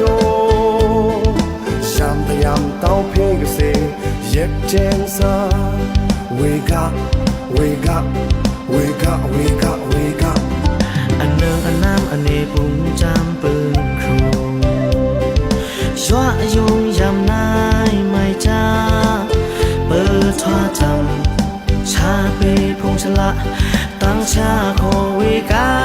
yo Sham ta tao phe ga se yek chen sa Wake up, wake up, wake up, wake up, wake up An nơ an nam an e bung jam bung krung Xóa yung jam nai mai cha Bơ thoa tam Cha bê phong cha la Tăng cha khổ wake up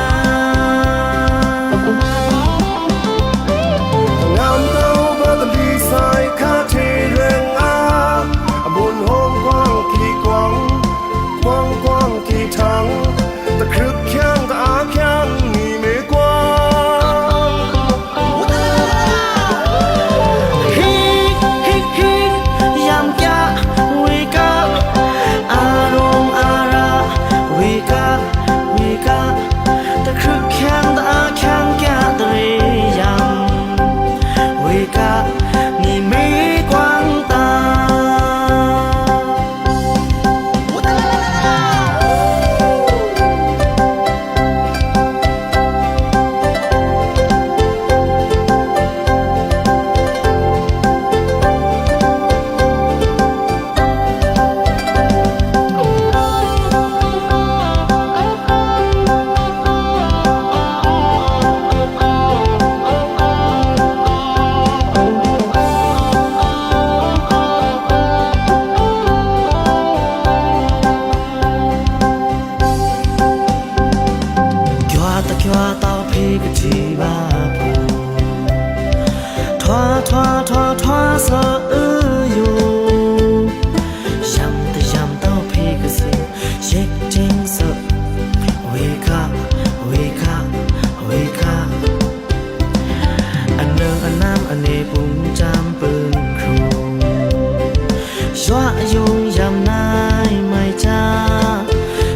dọa dùng dằm nai mai cha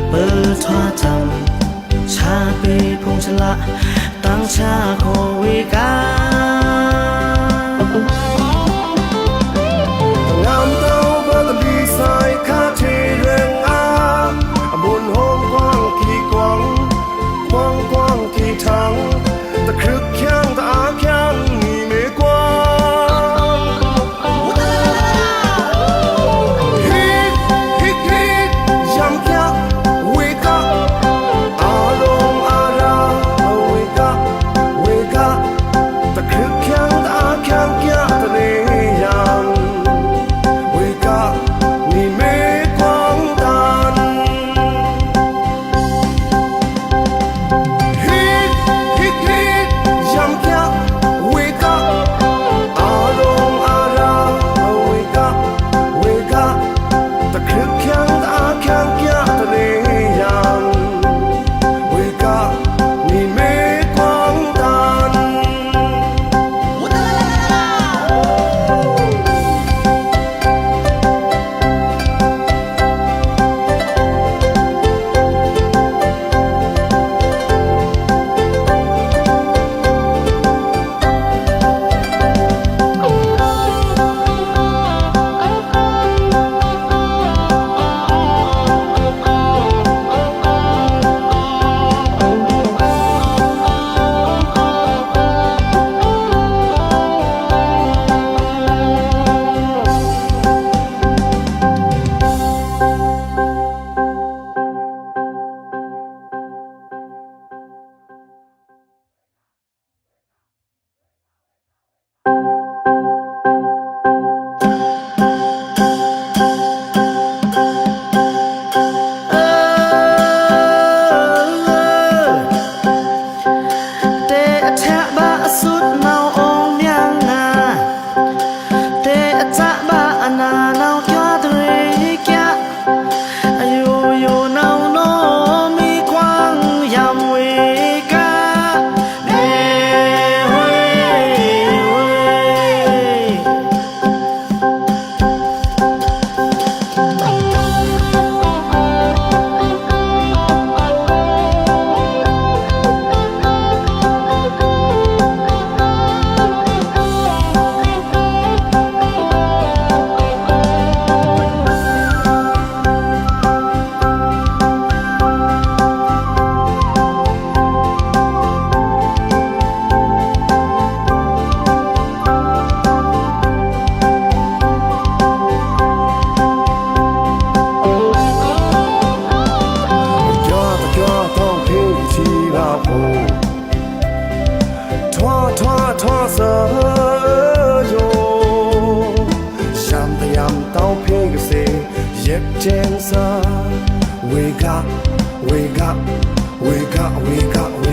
เปิดทว่าจำชาเปพงชละตั้งชาคง Yep, Jensa. Wake up, wake up, wake up, wake up,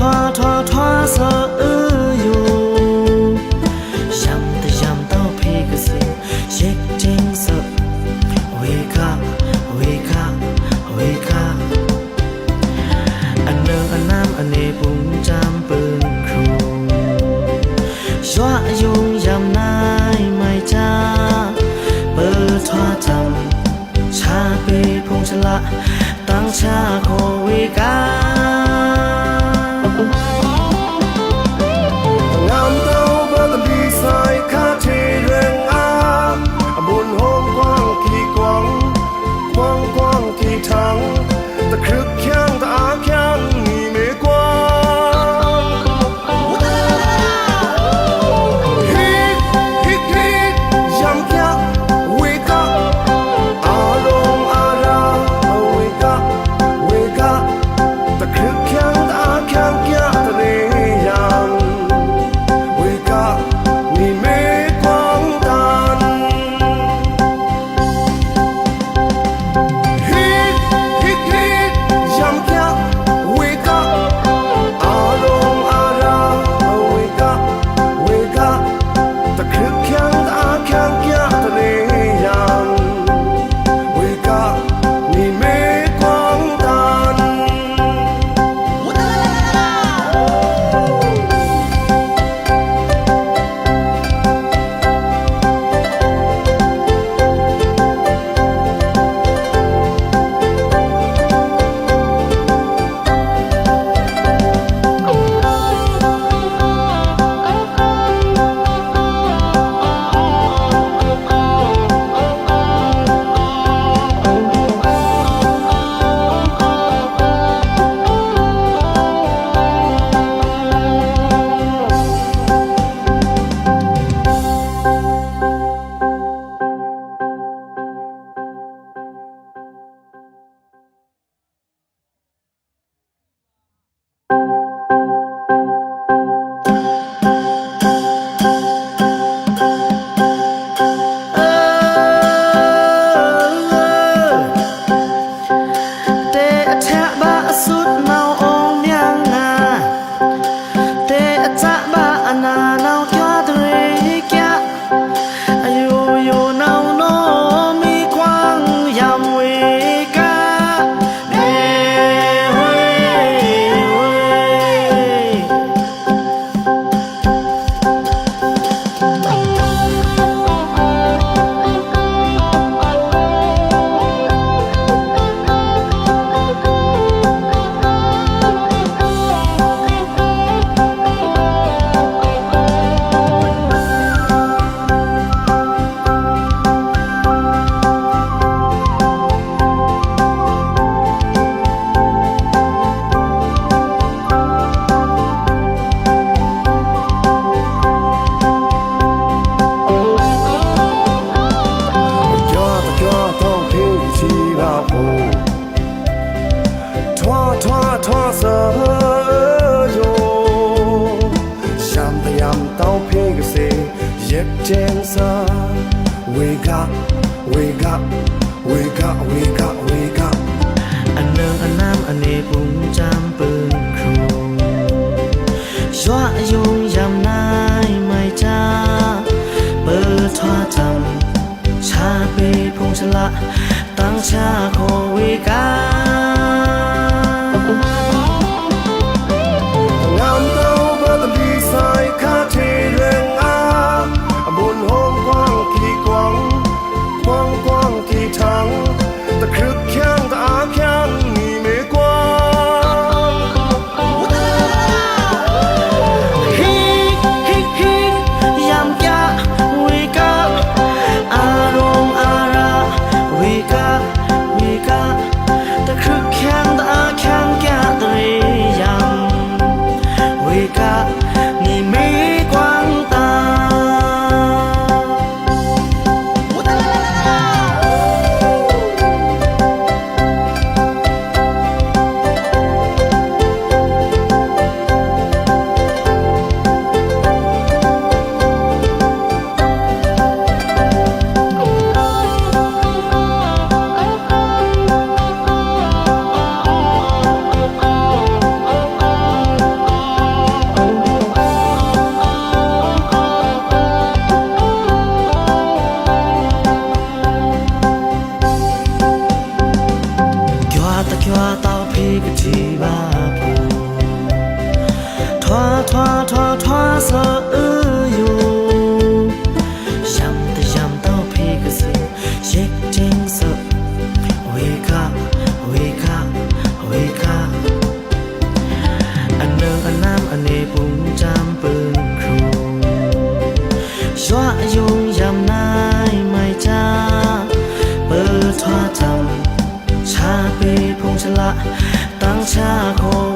ทอทอทอสออืออยู่ย้ำแต่ย้ำเต้าพี่ก็สิเช็คจริงสอ wake up wake up wake up อันเนออันน้ำอันเนปุ่งจำปืนครูยัวยุงย้ำนายไม่จ้าเปิดทาจำชาปีพงชละตั้งชาโควิกา wake up wake up wake up wake up อันเนิงอันน้ำอันเนปุ่งจำปืนครูชัวยงยำนายไม่จ้าเปิดทว่าจำชาเปพงชละตั้งชาโควิกา 插空。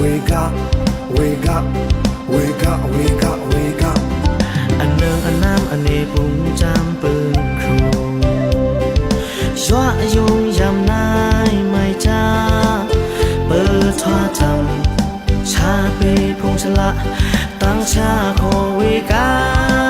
Wake up Wake up Wake up Wake up Wake up อันเนิงอันน้ำอันเนปุ่งจำปืนครูชัวยุงยำนายไม่จ้าเปิดทอจำชาปีพงชละตั้งชาโควิกา